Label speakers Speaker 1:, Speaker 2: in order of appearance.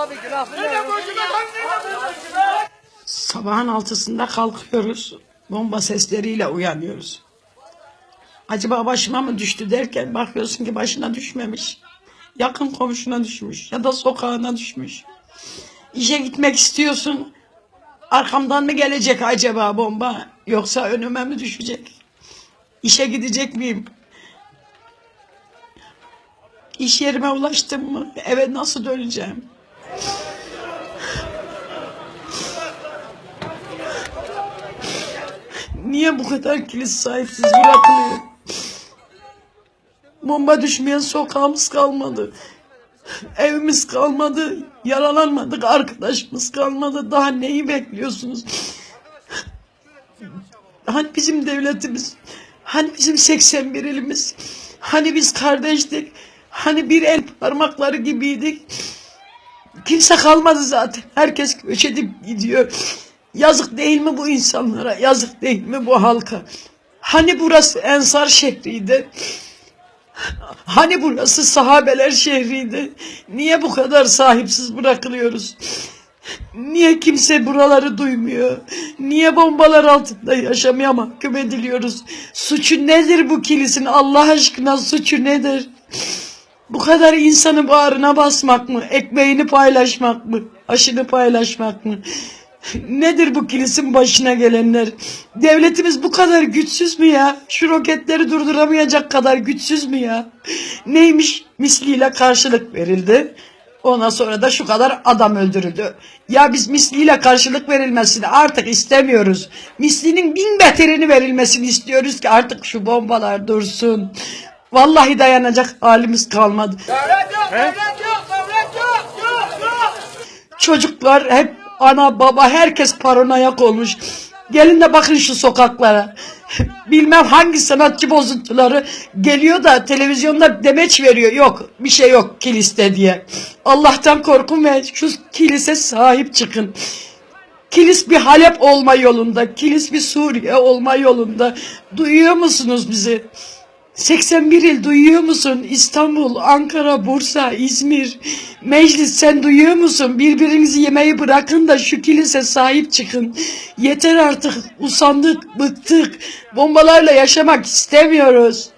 Speaker 1: abi günah?
Speaker 2: Sabahın altısında kalkıyoruz. Bomba sesleriyle uyanıyoruz. Acaba başıma mı düştü derken bakıyorsun ki başına düşmemiş. Yakın komşuna düşmüş ya da sokağına düşmüş. İşe gitmek istiyorsun. Arkamdan mı gelecek acaba bomba yoksa önüme mi düşecek? İşe gidecek miyim? İş yerime ulaştım mı? Eve nasıl döneceğim? Niye bu kadar kilit sahipsiz bırakılıyor? Bomba düşmeyen sokağımız kalmadı. Evimiz kalmadı. Yaralanmadık. Arkadaşımız kalmadı. Daha neyi bekliyorsunuz? Hani bizim devletimiz? Hani bizim 81 ilimiz? Hani biz kardeştik? Hani bir el parmakları gibiydik? Kimse kalmadı zaten. Herkes göç edip gidiyor. Yazık değil mi bu insanlara? Yazık değil mi bu halka? Hani burası Ensar şehriydi? Hani burası sahabeler şehriydi? Niye bu kadar sahipsiz bırakılıyoruz? Niye kimse buraları duymuyor? Niye bombalar altında yaşamaya mahkum ediliyoruz? Suçu nedir bu kilisin? Allah aşkına suçu nedir? Bu kadar insanı bağrına basmak mı? Ekmeğini paylaşmak mı? Aşını paylaşmak mı? Nedir bu kilisin başına gelenler? Devletimiz bu kadar güçsüz mü ya? Şu roketleri durduramayacak kadar güçsüz mü ya? Neymiş? Misliyle karşılık verildi. Ondan sonra da şu kadar adam öldürüldü. Ya biz misliyle karşılık verilmesini artık istemiyoruz. Mislinin bin beterini verilmesini istiyoruz ki artık şu bombalar dursun. Vallahi dayanacak halimiz kalmadı.
Speaker 3: Devlet yok, devlet yok, devlet yok, yok, yok.
Speaker 2: Çocuklar hep ana baba herkes paranoyak olmuş. Gelin de bakın şu sokaklara. Bilmem hangi sanatçı bozuntuları geliyor da televizyonda demeç veriyor. Yok bir şey yok kiliste diye. Allah'tan korkun ve şu kilise sahip çıkın. Kilis bir Halep olma yolunda. Kilis bir Suriye olma yolunda. Duyuyor musunuz bizi? 81 il duyuyor musun? İstanbul, Ankara, Bursa, İzmir, Meclis sen duyuyor musun? Birbirinizi yemeyi bırakın da şu kilise sahip çıkın. Yeter artık usandık, bıktık. Bombalarla yaşamak istemiyoruz.